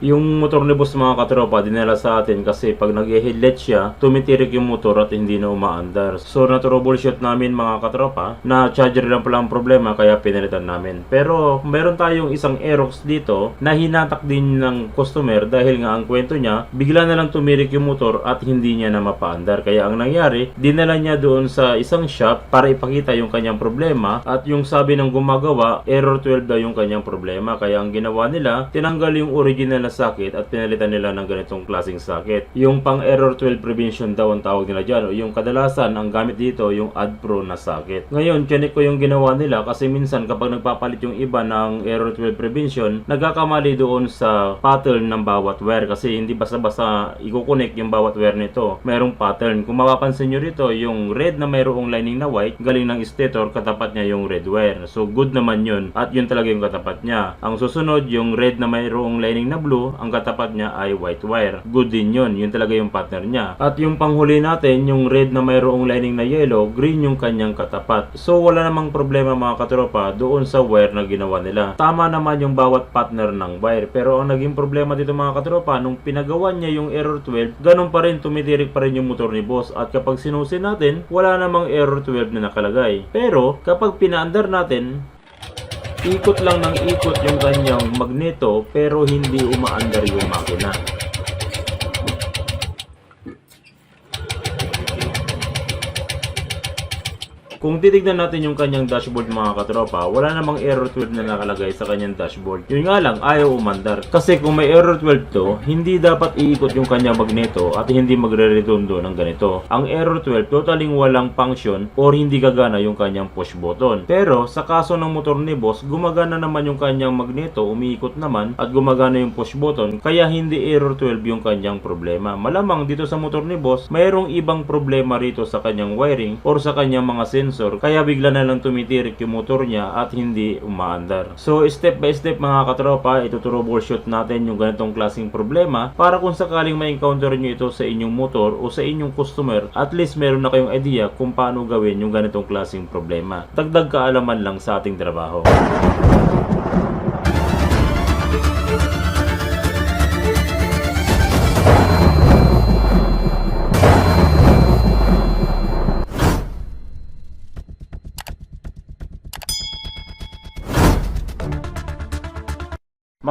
Yung motor ni boss mga katropa, dinala sa atin kasi pag nag-headlight siya, tumitirik yung motor at hindi na umaandar. So na-troubleshoot namin mga katropa na charger lang pala ang problema kaya pinalitan namin. Pero meron tayong isang Aerox dito na hinatak din ng customer dahil nga ang kwento niya, bigla na lang tumirik yung motor at hindi niya na mapaandar. Kaya ang nangyari, dinala niya doon sa isang shop para ipakita yung kanyang problema at yung sabi ng gumagawa, error 12 daw yung kanyang problema. Kaya ang ginawa nila, tinanggal yung original na socket at pinalitan nila ng ganitong klaseng socket. Yung pang error 12 prevention daw ang tawag nila dyan. O yung kadalasan, ang gamit dito, yung add pro na socket. Ngayon, chinek ko yung ginawa nila kasi minsan kapag nagpapalit yung iba ng error 12 prevention, nagkakamali doon sa pattern ng bawat wire kasi hindi basta-basta i-connect yung bawat wire nito. Merong pattern. Kung mapapansin nyo rito, yung red na mayroong lining na white, galing ng stator, katapat niya yung red wire. So, good naman yun. At yun talaga yung katapat niya. Ang susunod, yung red na mayroong lining na blue, ang katapat niya ay white wire. Good din yun. Yun talaga yung partner niya. At yung panghuli natin, yung red na mayroong lining na yellow, green yung kanyang katapat. So, wala namang problema mga katropa doon sa wire na ginawa nila. Tama naman yung bawat partner ng wire. Pero ang naging problema dito mga katropa, nung pinagawa niya yung error 12, ganun pa rin, tumitirik pa rin yung motor ni boss. At kapag sinusin natin, wala namang error 12 na nakalagay. Pero, kapag pinaandar natin, ikot lang ng ikot yung kanyang magneto pero hindi umaandar yung makina. Kung titignan natin yung kanyang dashboard mga katropa, wala namang error 12 na nakalagay sa kanyang dashboard. Yun nga lang, ayaw umandar. Kasi kung may error 12 to, hindi dapat iikot yung kanyang magneto at hindi magre-redondo ng ganito. Ang error 12, totaling walang function or hindi gagana yung kanyang push button. Pero sa kaso ng motor ni boss, gumagana naman yung kanyang magneto, umiikot naman at gumagana yung push button, kaya hindi error 12 yung kanyang problema. Malamang dito sa motor ni boss, mayroong ibang problema rito sa kanyang wiring or sa kanyang mga sensor, kaya bigla na lang tumitirik yung motor niya at hindi umaandar. So step by step mga katropa, itutroubleshoot natin yung ganitong klaseng problema para kung sakaling ma-encounter nyo ito sa inyong motor o sa inyong customer, at least meron na kayong idea kung paano gawin yung ganitong klaseng problema. Dagdag kaalaman lang sa ating trabaho.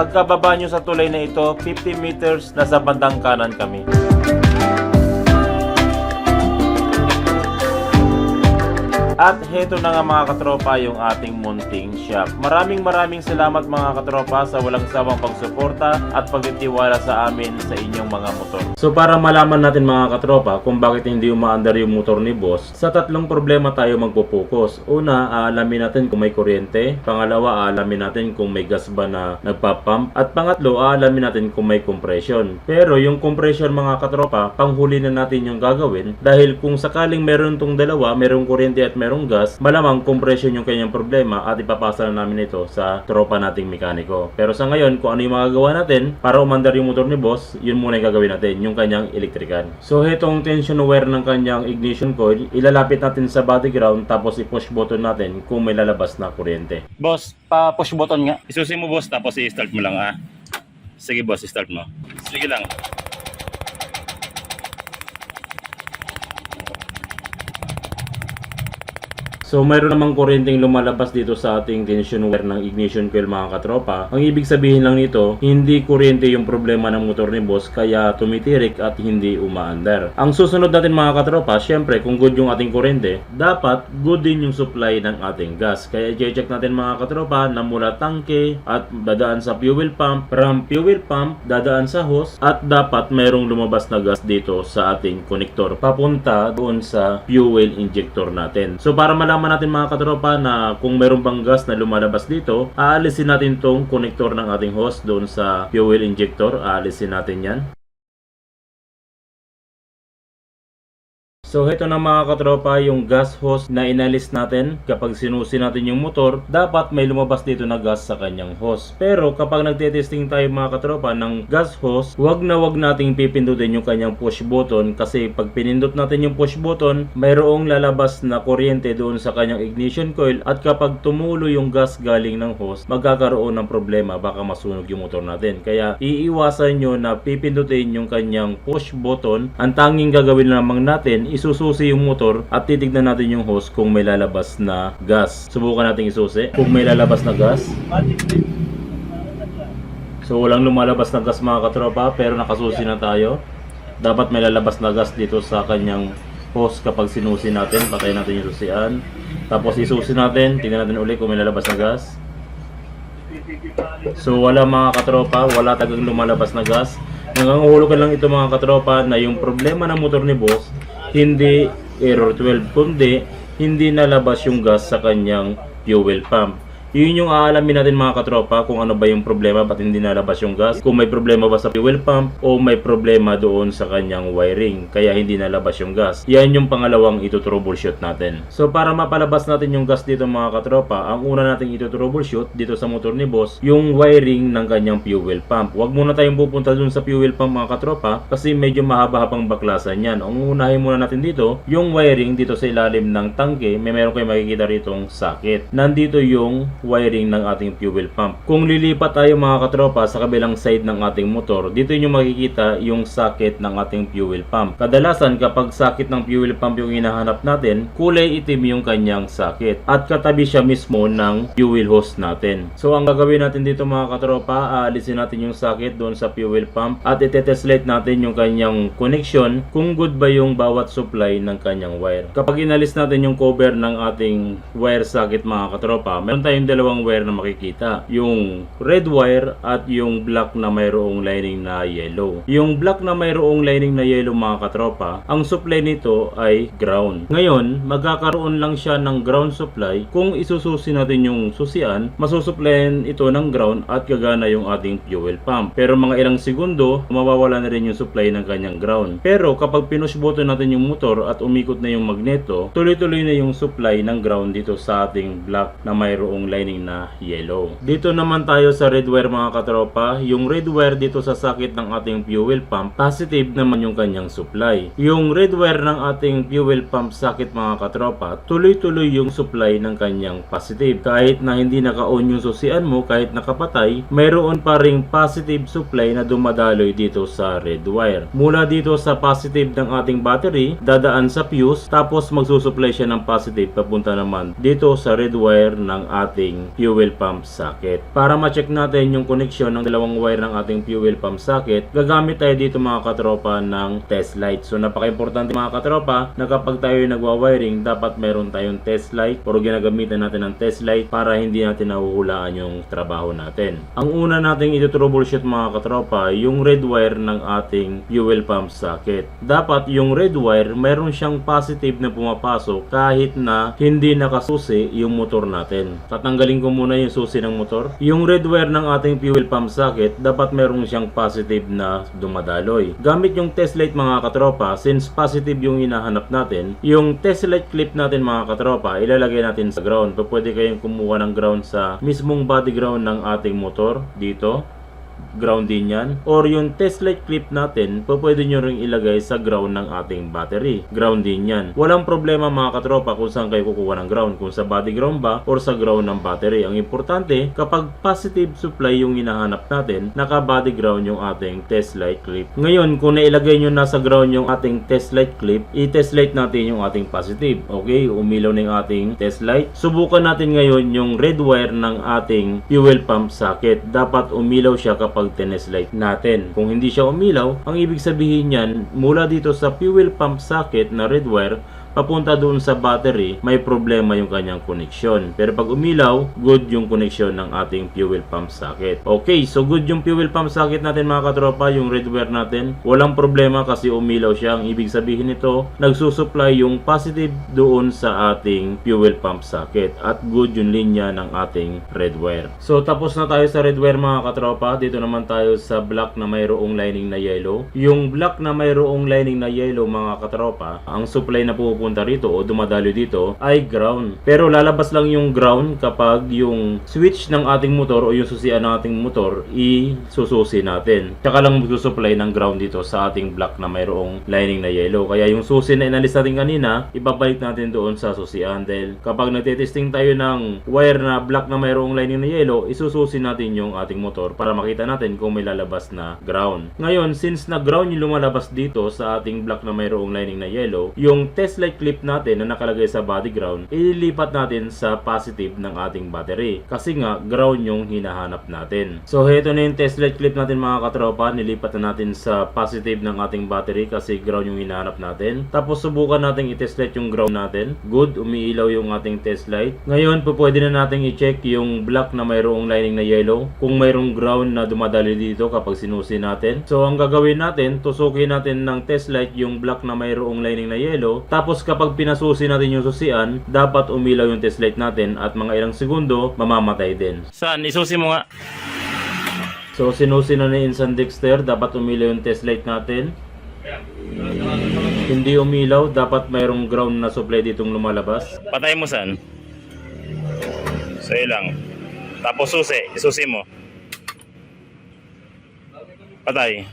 Pagkababa nyo sa tulay na ito, 50 meters nasa bandang kanan kami. At heto na nga mga katropa yung ating munting shop. Maraming maraming salamat mga katropa sa walang sawang pagsuporta at pagtitiwala sa amin sa inyong mga motor. So para malaman natin mga katropa kung bakit hindi umaandar yung motor ni boss, sa tatlong problema tayo magpo-focus. Una, aalamin natin kung may kuryente. Pangalawa, aalamin natin kung may gas ba na nagpapump. At pangatlo, aalamin natin kung may compression. Pero yung compression mga katropa, panghuli na natin yung gagawin dahil kung sakaling meron tong dalawa, merong kuryente at merong gas, malamang compression yung kanyang problema at ipapasa na namin ito sa tropa nating mekaniko. Pero sa ngayon, kung ano yung magagawa natin para umandar yung motor ni boss, yun muna yung gagawin natin, yung kanyang elektrikan. So hetong tension wire ng kanyang ignition coil, ilalapit natin sa body ground tapos i-push button natin kung may lalabas na kuryente. Boss, pa-push button nga. Isusin mo boss tapos i-start mo lang ah. Sige boss, i-start mo. Sige lang. So mayroon namang kuryenteng lumalabas dito sa ating tension wire ng ignition coil mga katropa. Ang ibig sabihin lang nito, hindi kuryente yung problema ng motor ni boss kaya tumitirik at hindi umaandar. Ang susunod natin mga katropa, syempre kung good yung ating kuryente, dapat good din yung supply ng ating gas. Kaya i-check natin mga katropa na mula tangke at dadaan sa fuel pump, from fuel pump dadaan sa hose at dapat mayroong lumabas na gas dito sa ating konektor papunta doon sa fuel injector natin. So para malaman natin mga katropa na kung mayroong bang gas na lumalabas dito, aalisin natin tong konektor ng ating hose doon sa fuel injector. Aalisin natin yan. So ito na mga katropa yung gas hose na inalis natin. Kapag sinusi natin yung motor dapat may lumabas dito na gas sa kanyang hose. Pero kapag nagte-testing tayo mga katropa ng gas hose wag na wag nating pipindutin yung kanyang push button. Kasi pag pinindot natin yung push button mayroong lalabas na kuryente doon sa kanyang ignition coil. At kapag tumulo yung gas galing ng hose magkakaroon ng problema. Baka masunog yung motor natin. Kaya iiwasan nyo na pipindutin yung kanyang push button. Ang tanging gagawin lamang natin isususi yung motor at titignan natin yung hose kung may lalabas na gas. Subukan natin isusi kung may lalabas na gas. So walang lumalabas na gas mga katropa pero nakasusi na tayo. Dapat may lalabas na gas dito sa kanyang hose kapag sinusi natin. Patay natin yung susian. Tapos isusi natin. Tingnan natin ulit kung may lalabas na gas. So wala mga katropa, wala tagang lumalabas na gas. Nangangahulugan lang ito mga katropa na yung problema ng motor ni boss hindi error 12 kundi hindi nalabas yung gas sa kanyang fuel pump. Yun yung aalamin natin mga katropa kung ano ba yung problema ba't hindi nalabas yung gas. Kung may problema ba sa fuel pump o may problema doon sa kanyang wiring kaya hindi nalabas yung gas. Yan yung pangalawang ito troubleshoot natin. So para mapalabas natin yung gas dito mga katropa, ang una nating ito troubleshoot dito sa motor ni boss, yung wiring ng kanyang fuel pump. Huwag muna tayong pupunta dun sa fuel pump mga katropa kasi medyo mahaba-habang baklasan yan. Ang unahin muna natin dito, yung wiring dito sa ilalim ng tangke, may meron kayo makikita ritong socket. Nandito yung wiring ng ating fuel pump. Kung lilipat tayo mga katropa sa kabilang side ng ating motor, dito nyo makikita yung socket ng ating fuel pump. Kadalasan kapag socket ng fuel pump yung hinahanap natin, kulay itim yung kanyang socket. At katabi siya mismo ng fuel hose natin. So ang gagawin natin dito mga katropa, aalisin natin yung socket doon sa fuel pump at itetestlate natin yung kanyang connection kung good ba yung bawat supply ng kanyang wire. Kapag inalis natin yung cover ng ating wire socket mga katropa, meron tayong dalawang wire na makikita. Yung red wire at yung black na mayroong lining na yellow. Yung black na mayroong lining na yellow mga katropa, ang supply nito ay ground. Ngayon, magkakaroon lang siya ng ground supply kung isususi natin yung susian, masusupplyan ito ng ground at gagana yung ating fuel pump. Pero mga ilang segundo, mawawala na rin yung supply ng kanyang ground. Pero kapag pinush button natin yung motor at umikot na yung magneto, tuloy-tuloy na yung supply ng ground dito sa ating black na mayroong lining na yellow. Dito naman tayo sa red wire mga katropa. Yung red wire dito sa sakit ng ating fuel pump, positive naman yung kanyang supply. Yung red wire ng ating fuel pump sakit mga katropa, tuloy-tuloy yung supply ng kanyang positive. Kahit na hindi naka-on yung susian mo, kahit nakapatay, mayroon pa ring positive supply na dumadaloy dito sa red wire. Mula dito sa positive ng ating battery, dadaan sa fuse, tapos magsusupply siya ng positive papunta naman dito sa red wire ng ating fuel pump socket. Para ma-check natin yung connection ng dalawang wire ng ating fuel pump socket, gagamit tayo dito mga katropa ng test light. So napaka-importante mga katropa na kapag tayo nagwa-wiring, dapat meron tayong test light o ginagamitan natin ng test light para hindi natin nahuhulaan yung trabaho natin. Ang una nating ito troubleshoot mga katropa, yung red wire ng ating fuel pump socket. Dapat yung red wire, meron siyang positive na pumapasok kahit na hindi nakasusi yung motor natin. Tatanggalin ko muna yung susi ng motor. Yung red wire ng ating fuel pump socket, dapat meron siyang positive na dumadaloy. Gamit yung test light mga katropa, since positive yung hinahanap natin, yung test light clip natin mga katropa, ilalagay natin sa ground. Pwede kayong kumuha ng ground sa mismong body ground ng ating motor dito ground din yan. Or yung test light clip natin, pwede nyo rin ilagay sa ground ng ating battery. Ground din yan. Walang problema mga katropa kung saan kayo kukuha ng ground. Kung sa body ground ba or sa ground ng battery. Ang importante, kapag positive supply yung hinahanap natin, naka body ground yung ating test light clip. Ngayon, kung nailagay nyo nasa ground yung ating test light clip, i-test light natin yung ating positive. Okay, umilaw na yung ating test light. Subukan natin ngayon yung red wire ng ating fuel pump socket. Dapat umilaw siya kapag tinest light natin. Kung hindi siya umilaw, ang ibig sabihin niyan, mula dito sa fuel pump socket na red wire, papunta doon sa battery, may problema yung kanyang connection. Pero pag umilaw, good yung connection ng ating fuel pump socket. Okay, so good yung fuel pump socket natin mga katropa, yung red wire natin. Walang problema kasi umilaw siya. Ang ibig sabihin nito, nagsusupply yung positive doon sa ating fuel pump socket. At good yung linya ng ating red wire. So tapos na tayo sa red wire mga katropa. Dito naman tayo sa black na mayroong lining na yellow. Yung black na mayroong lining na yellow mga katropa, ang supply na pupunta rito o dumadalo dito ay ground. Pero lalabas lang yung ground kapag yung switch ng ating motor o yung susian ng ating motor i-sususi natin. Tsaka lang magsusupply ng ground dito sa ating black na mayroong lining na yellow. Kaya yung susi na inalis natin kanina, ibabalik natin doon sa susian dahil kapag nagtitesting tayo ng wire na black na mayroong lining na yellow, isususi natin yung ating motor para makita natin kung may lalabas na ground. Ngayon, since na ground yung lumalabas dito sa ating black na mayroong lining na yellow, yung test clip natin na nakalagay sa body ground, ililipat natin sa positive ng ating battery. Kasi nga, ground yung hinahanap natin. So, heto na yung test light clip natin mga katropa. Nilipat na natin sa positive ng ating battery kasi ground yung hinahanap natin. Tapos, subukan natin i-test light yung ground natin. Good, umiilaw yung ating test light. Ngayon, po pwede na natin i-check yung black na mayroong lining na yellow. Kung mayroong ground na dumadali dito kapag sinusi natin. So, ang gagawin natin, tusukin natin ng test light yung black na mayroong lining na yellow. Tapos, kapag pinasusi natin yung susian, dapat umilaw yung test light natin at mga ilang segundo, mamamatay din. Saan? Isusi mo nga. So, sinusi na ni Insan Dexter, dapat umilaw yung test light natin. Hindi umilaw, dapat mayroong ground na supply ditong lumalabas. Patay mo saan? Sa'yo lang. Tapos susi. Isusi mo. Patay.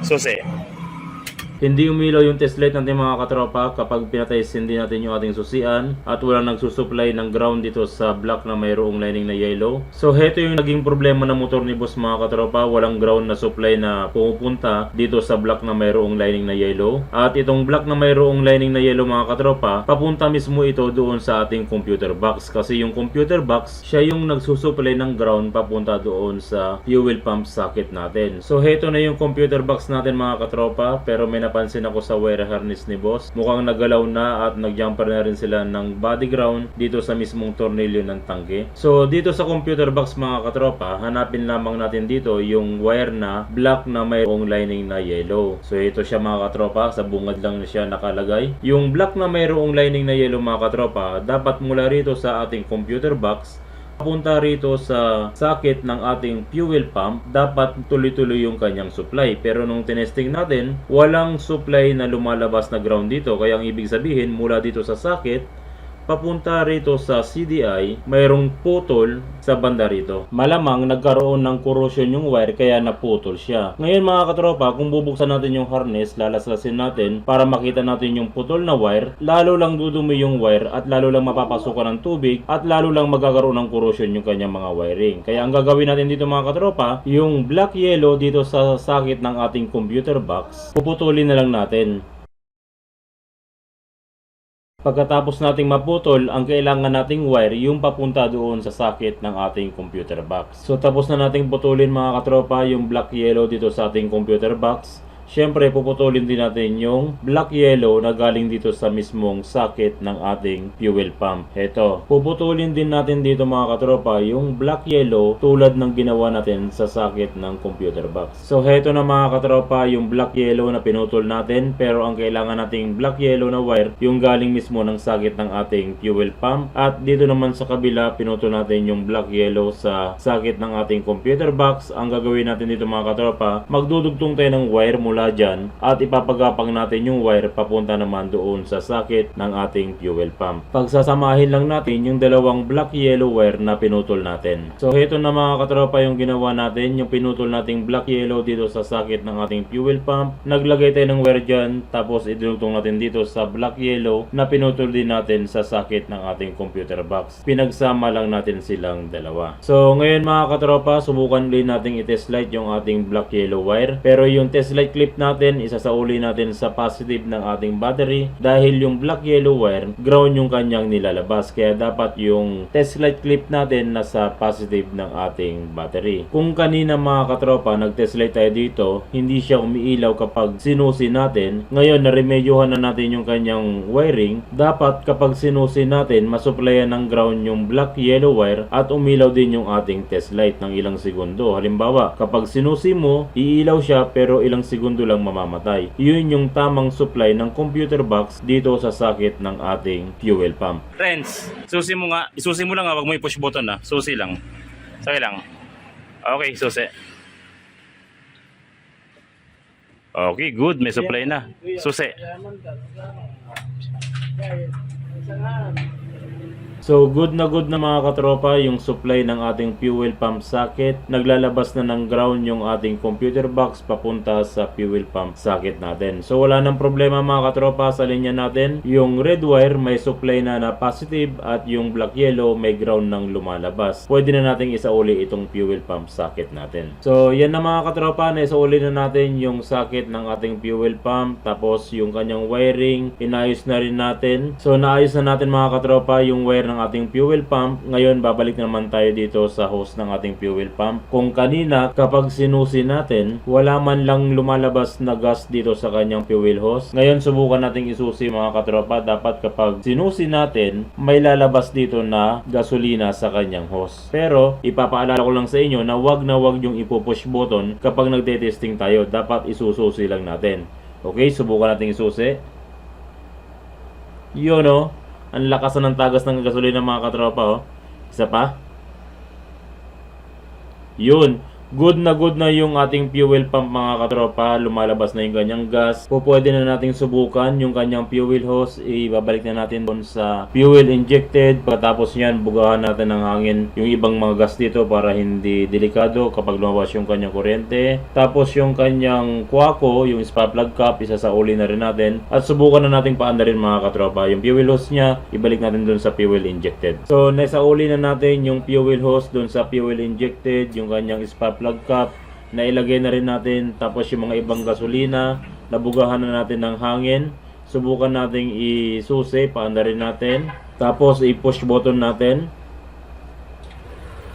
Susi. Hindi umilaw yung test light natin mga katropa kapag pinatay hindi natin yung ating susian at walang nagsusupply ng ground dito sa block na mayroong lining na yellow. So heto yung naging problema ng motor ni boss mga katropa, walang ground na supply na pumupunta dito sa block na mayroong lining na yellow. At itong block na mayroong lining na yellow mga katropa, papunta mismo ito doon sa ating computer box kasi yung computer box, siya yung nagsusupply ng ground papunta doon sa fuel pump socket natin. So heto na yung computer box natin mga katropa pero may napansin ako sa wire harness ni boss. Mukhang nagalaw na at nagjumper na rin sila ng body ground dito sa mismong tornilyo ng tangke. So dito sa computer box mga katropa, hanapin lamang natin dito yung wire na black na mayroong lining na yellow. So ito siya mga katropa, sa bungad lang na siya nakalagay. Yung black na mayroong lining na yellow mga katropa, dapat mula rito sa ating computer box papunta rito sa socket ng ating fuel pump, dapat tuloy-tuloy yung kanyang supply. Pero nung tinesting natin, walang supply na lumalabas na ground dito. Kaya ang ibig sabihin, mula dito sa socket, papunta rito sa CDI, mayroong putol sa banda rito. Malamang nagkaroon ng corrosion yung wire kaya naputol siya. Ngayon mga katropa, kung bubuksan natin yung harness, lalaslasin natin para makita natin yung putol na wire, lalo lang dudumi yung wire at lalo lang mapapasukan ng tubig at lalo lang magkakaroon ng corrosion yung kanyang mga wiring. Kaya ang gagawin natin dito mga katropa, yung black yellow dito sa sakit ng ating computer box, puputulin na lang natin. Pagkatapos nating maputol, ang kailangan nating wire yung papunta doon sa socket ng ating computer box. So tapos na nating putulin mga katropa yung black yellow dito sa ating computer box. Siyempre, puputulin din natin yung black yellow na galing dito sa mismong socket ng ating fuel pump. Ito, puputulin din natin dito mga katropa yung black yellow tulad ng ginawa natin sa socket ng computer box. So, heto na mga katropa yung black yellow na pinutol natin pero ang kailangan nating black yellow na wire yung galing mismo ng socket ng ating fuel pump at dito naman sa kabila pinutol natin yung black yellow sa socket ng ating computer box. Ang gagawin natin dito mga katropa, magdudugtong tayo ng wire mula mula dyan at ipapagapang natin yung wire papunta naman doon sa sakit ng ating fuel pump. Pagsasamahin lang natin yung dalawang black yellow wire na pinutol natin. So heto na mga katropa yung ginawa natin, yung pinutol nating black yellow dito sa sakit ng ating fuel pump. Naglagay tayo ng wire dyan tapos idinugtong natin dito sa black yellow na pinutol din natin sa sakit ng ating computer box. Pinagsama lang natin silang dalawa. So ngayon mga katropa, subukan ulit nating i-test light yung ating black yellow wire. Pero yung test light clip natin, isasauli natin sa positive ng ating battery dahil yung black yellow wire, ground yung kanyang nilalabas. Kaya dapat yung test light clip natin nasa positive ng ating battery. Kung kanina mga katropa, nag-test light tayo dito, hindi siya umiilaw kapag sinusi natin. Ngayon, naremedyohan na natin yung kanyang wiring. Dapat kapag sinusi natin, masuplayan ng ground yung black yellow wire at umilaw din yung ating test light ng ilang segundo. Halimbawa, kapag sinusi mo, iilaw siya pero ilang segundo lang mamamatay. Yun yung tamang supply ng computer box dito sa sakit ng ating fuel pump. Friends, susi mo nga. Isusi mo lang ha, wag mo i-push button ha. Susi lang. Sige lang. Okay, susi. Okay, good. May supply na. Susi. So good na good na mga katropa yung supply ng ating fuel pump socket. Naglalabas na ng ground yung ating computer box papunta sa fuel pump socket natin. So wala nang problema mga katropa sa linya natin. Yung red wire may supply na na positive at yung black yellow may ground ng lumalabas. Pwede na nating isauli itong fuel pump socket natin. So yan na mga katropa na isauli na natin yung socket ng ating fuel pump. Tapos yung kanyang wiring inayos na rin natin. So naayos na natin mga katropa yung wire ng ating fuel pump. Ngayon, babalik naman tayo dito sa hose ng ating fuel pump. Kung kanina, kapag sinusi natin, wala man lang lumalabas na gas dito sa kanyang fuel hose. Ngayon, subukan nating isusi mga katropa. Dapat kapag sinusi natin, may lalabas dito na gasolina sa kanyang hose. Pero, ipapaalala ko lang sa inyo na wag na wag yung ipo-push button kapag nagte-testing tayo. Dapat isususi lang natin. Okay, subukan nating isusi. Yun oh. Ang lakas ng tagas ng gasolina mga katropa oh. Isa pa. Yun. Good na good na yung ating fuel pump mga katropa. Lumalabas na yung kanyang gas. Po pwede na nating subukan yung kanyang fuel hose. Ibabalik na natin doon sa fuel injected. Pagkatapos yan, bugahan natin ng hangin yung ibang mga gas dito para hindi delikado kapag lumabas yung kanyang kuryente. Tapos yung kanyang kwako, yung spark plug cap, isasauli na rin natin. At subukan na nating paanda rin mga katropa. Yung fuel hose niya, ibalik natin doon sa fuel injected. So, naisauli na natin yung fuel hose doon sa fuel injected, yung kanyang spark plug cap, na ilagay na rin natin. Tapos yung mga ibang gasolina, nabugahan na natin ng hangin. Subukan nating isusi, paanda rin natin. Tapos i-push button natin.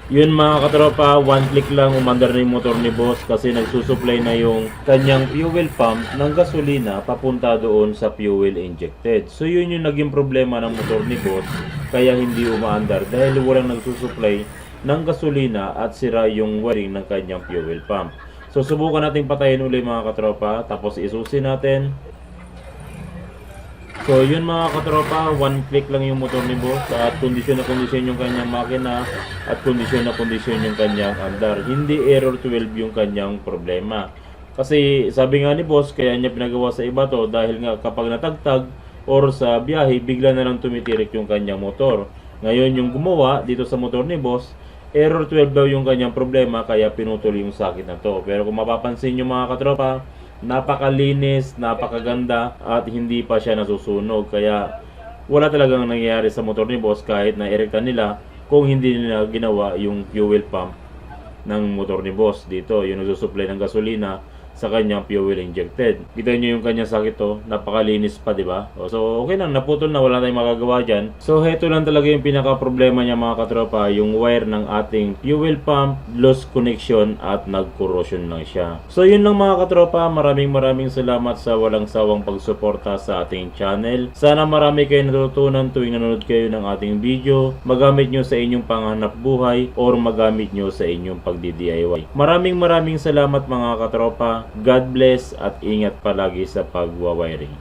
Yun mga katropa, one click lang umandar na yung motor ni boss kasi nagsusupply na yung kanyang fuel pump ng gasolina papunta doon sa fuel injected. So yun yung naging problema ng motor ni boss kaya hindi umaandar dahil walang nagsusupply ng gasolina at sira yung wiring ng kanyang fuel pump. So subukan nating patayin uli mga katropa tapos isusi natin. So yun mga katropa, one click lang yung motor ni boss at kondisyon na kondisyon yung kanyang makina at kondisyon na kondisyon yung kanyang andar. Hindi error 12 yung kanyang problema. Kasi sabi nga ni boss, kaya niya pinagawa sa iba to dahil nga kapag natagtag or sa biyahe, bigla na lang tumitirik yung kanyang motor. Ngayon yung gumawa dito sa motor ni boss, error 12 daw yung kanyang problema kaya pinutol yung sakit na to. Pero kung mapapansin nyo mga katropa, napakalinis, napakaganda at hindi pa siya nasusunog. Kaya wala talagang nangyayari sa motor ni boss kahit na erekta nila kung hindi nila ginawa yung fuel pump ng motor ni boss dito. Yung nagsusupply ng gasolina sa kanyang fuel injected. Kita nyo yung kanyang sakit to, napakalinis pa, di ba? O, So, okay lang, naputol na, wala tayong magagawa dyan. So, heto lang talaga yung pinaka problema niya mga katropa, yung wire ng ating fuel pump, lost connection at nag-corrosion lang siya. So, yun lang mga katropa, maraming maraming salamat sa walang sawang pagsuporta sa ating channel. Sana marami kayo natutunan tuwing nanonood kayo ng ating video, magamit nyo sa inyong panghanap buhay or magamit nyo sa inyong pagdi-DIY. Maraming maraming salamat mga katropa. God bless at ingat palagi sa pagwawiring.